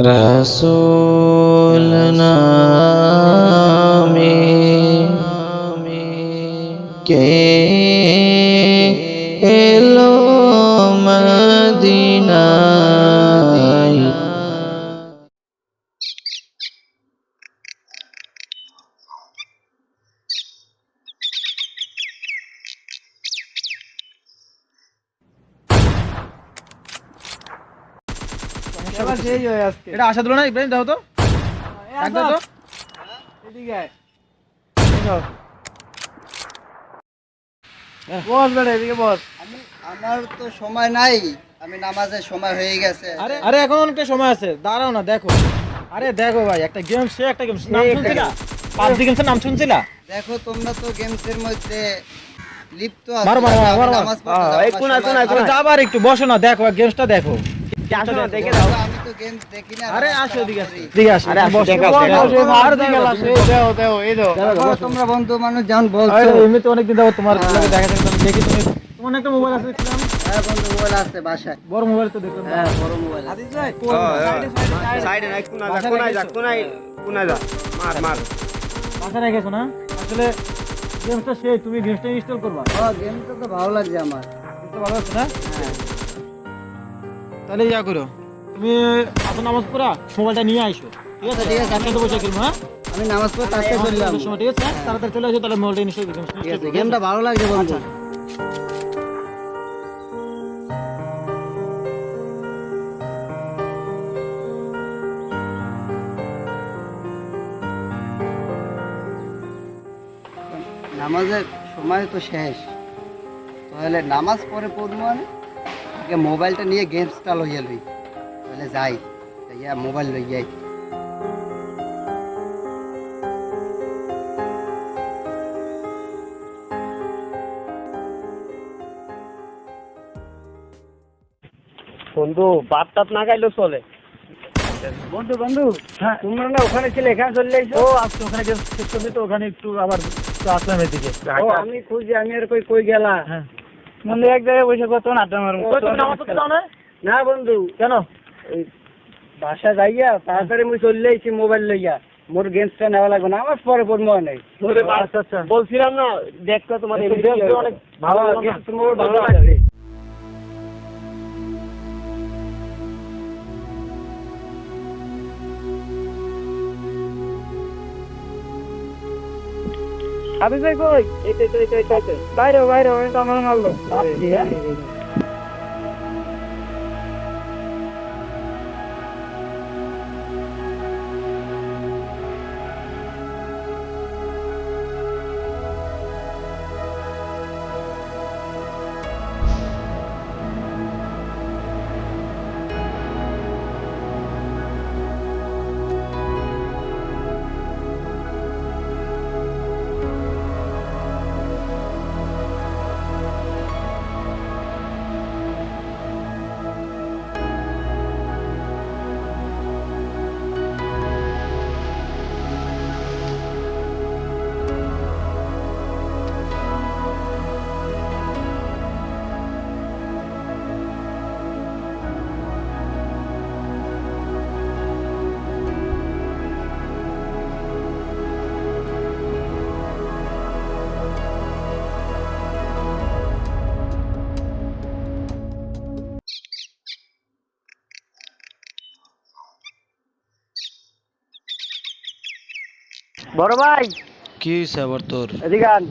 রসুল নামে কে সেই হয়ে আজকে। এটা আশা দিল না ইব্রাহিম দাও তো। ডাক তো। এদিকে আয়। বস বেটা এদিকে বস। আমি আমার তো সময় নাই। আমি নামাজের সময় হয়ে গেছে। আরে আরে এখন অনেকটা সময় আছে। দাঁড়াও না দেখো। আরে দেখো ভাই একটা গেম সে একটা গেম নাম একটা শুনছিলা পাবজি গেমসের নাম শুনছিলা? দেখো তোমরা তো গেমসের মধ্যে লিপ্ত মারো, মারো, মারো, মারো। এই কোনায়, যাবার একটু বসো না দেখো গেমসটা দেখো। দেখে দাও। আমি তো গেমস দেখি না আরে আসো এদিকে আসো। এদিকে আসো আরে আসো, বসো, দেখো, বসো, দেখো। বসো, আর আর দিকে দেখো, লাসে, তুমি- দেও, দেও, এই দাও। তোমরা বন্ধু মানুষ যেমন বলছো। আরে এমনিতে অনেকদিন যাব তোমার হ্যাঁ। দেখা দেখি তুমি তোমার একটা মোবাইল আছে দেখলাম। হ্যাঁ বন্ধু মোবাইল আছে বাসায়। বড় মোবাইল তো দেখলাম। হ্যাঁ বড় মোবাইল আছে। ভাই, সাইডে, সাইডে, সাইডে নাই, কোনায় যা, কোনায় যা, কোনায়, কোনায় যা। মার, মার। বাসা রেখেছো না? আসলে গেমসটা সেই তুমি গেমসটা ইনস্টল করবা। হ্যাঁ গেমটা তো ভালো লাগছে আমার। বুঝতে ভালো আছে না? হ্যাঁ। তাহলে ইয়া করো। তুমি আসো নামাজ পড়া মোবাইলটা নিয়ে আইসো ঠিক আছে? ঠিক আছে, আমি- বসে হ্যাঁ? আমি নামাজ পড়ে তারপরে চললাম আমাদের সময় ঠিক আছে? তাড়াতাড়ি চলে আসো তাহলে মোবাইলটা ঠিক আছে গেমটা ভালো লাগছে বন্ধু। আচ্ছা। নামাজের সময় তো শেষ। তাহলে নামাজ পরে পড়ব মানে আগে মোবাইলটা নিয়ে গেমসটা লইয়া লই। তাহলে যাই ইয়া মোবাইল লই যাই। বন্ধু ভাত টাত না খাইলেও চলে? বন্ধু বন্ধু হ্যাঁ। তোমরা না ওখানে ছিলে এখানে চলে আইছো? ও আজকে ওখানে গেম শেষ তো ওখানে একটু আবার আসলাম এদিকে। আমি খুঁজি আমি আর কই কই গেলা? হ্যাঁ। বন্ধু এক জায়গায় বসে কত আড্ডা মারবো না? বন্ধু। কেন? এই বাসা যাইয়া তাড়াতাড়ি মুই চলে আইছি মোবাইল লইয়া। মোর গেমসটা নেওয়া লাগবে না আমার পরে পর মনে নেই। আচ্ছা বলছিলাম না দেখতো তোমার অনেক ভালো ভালো লাগল হাবিব ভাই কই এই তো এই তো এই তো বাইরে বাইরে তো আমার মারলো বড় ভাই। কি হয়েছে আবার তোর? এদিকে আন।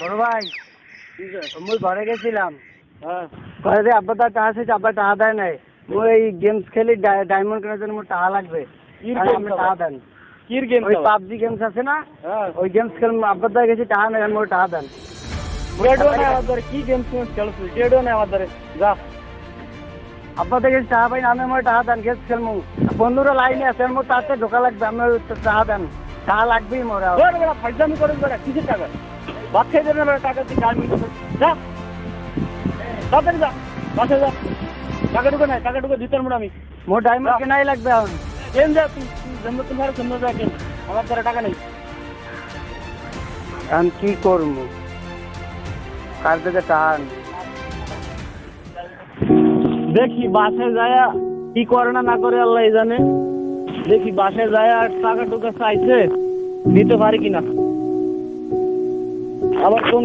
বড় ভাই মুই ঘরে গেছিলাম। ঘরে দিয়ে আব্বা দা টাকা আছে আব্বা টাকা দেয় নাই। মুই এই গেমস খেলি ডায়মন্ড কেনার জন্য মোর টাকা লাগবে। আর আপনি টাকা দেন। কির গেম ওই পাবজি গেমস আছে না? ওই গেমস খেল আব্বা দা গেছি টাকা নেই মোর টাকা দেন। গ্রেডও না আমার ধরে কি গেম খেলছো গ্রেডও না আমার ধরে যা। দা গেছি টাকা পাই না আমি মোর টাকা দেন গেমস খেলমু বন্ধুরা লাইনে আছে মোর তাতে ঢোকা লাগবে আমি টাকা দেন। টাকা লাগবেই মোর ফাইজামি করেন বড় কিসের টাকা ভাত খেয়ে দেবেন টাকা দিয়ে গাড়ি যা। তাড়াতাড়ি যা বাসে যা। টাকা ঢুকে নাই টাকা ঢুকে দিতে পারব আমি। মোর ডায়মন্ড কেনাই লাগবে এখন কেন যা তুই জন্ম তোমার সুন্দর যা কেন? আমার দ্বারা টাকা নেই। আমি কি করব কার থেকে টাকা? দেখি বাসে যায় কি করে না না করে আল্লাহ জানে। দেখি বাসে যায় আর টাকা টুকা চাইছে দিতে পারি কিনা। আবার কোন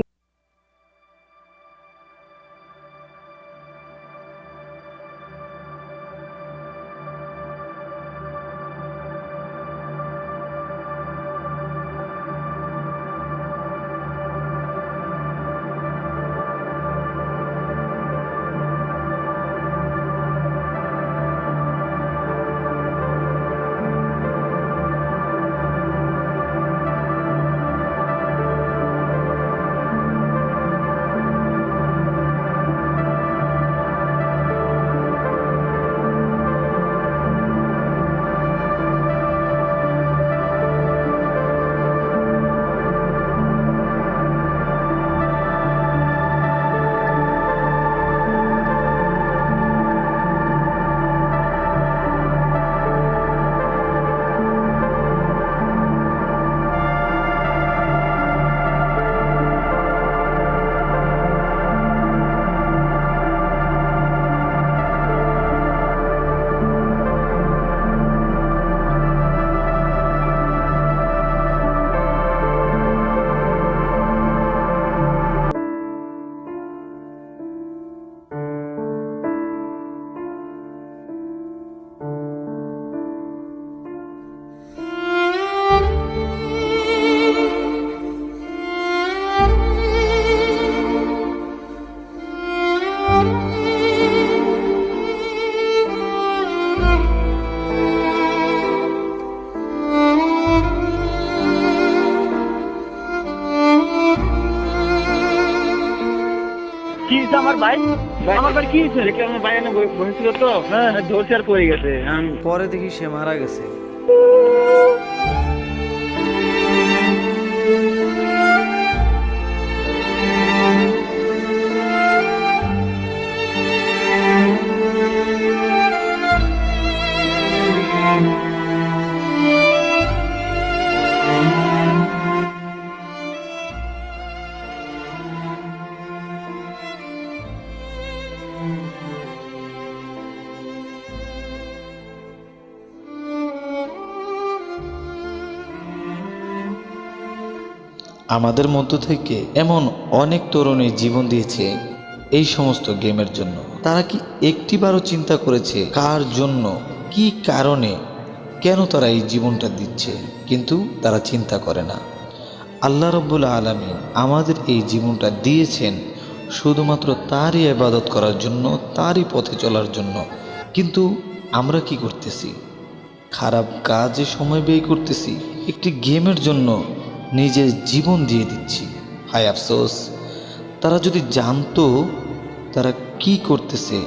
আমার ভাই? আমার ভাই কি হয়েছে? আমার ভাই এনে বসেছিল তো। হ্যাঁ। ধরছে আর পড়ে গেছে। পরে দেখি সে মারা গেছে। আমাদের মধ্য থেকে এমন অনেক তরুণী জীবন দিয়েছে এই সমস্ত গেমের জন্য। তারা কি একটিবারও চিন্তা করেছে কার জন্য, কি কারণে, কেন তারা এই জীবনটা দিচ্ছে? কিন্তু তারা চিন্তা করে না। আল্লাহ রব্বুল আলমী আমাদের এই জীবনটা দিয়েছেন শুধুমাত্র তারই আবাদত করার জন্য, তারই পথে চলার জন্য। কিন্তু আমরা কি করতেছি? খারাপ কাজে সময় ব্যয় করতেছি। একটি গেমের জন্য নিজের জীবন দিয়ে দিচ্ছি। হায় আফসোস, তারা যদি জানতো তারা কি করতেছে,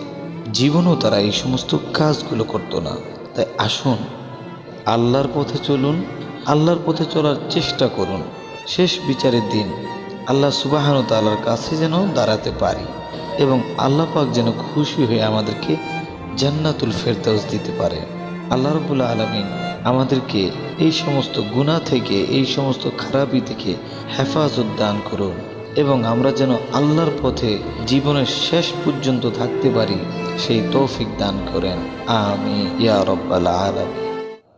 জীবনও তারা এই সমস্ত কাজগুলো করতো না। তাই আসুন, আল্লাহর পথে চলুন, আল্লাহর পথে চলার চেষ্টা করুন। শেষ বিচারের দিন, আল্লাহ সুবাহান তাল্লার কাছে যেন দাঁড়াতে পারি এবং আল্লাহ পাক যেন খুশি হয়ে আমাদেরকে জান্নাতুল ফেরদাউস দিতে পারে। আল্লাহ রবুল্লা আলমিন আমাদেরকে এই সমস্ত গুণা থেকে, এই সমস্ত খারাপি থেকে হেফাজত দান করুন এবং আমরা যেন আল্লাহর পথে জীবনের শেষ পর্যন্ত থাকতে পারি, সেই তৌফিক দান করেন। আমি ইয়া রব্বাল আলমী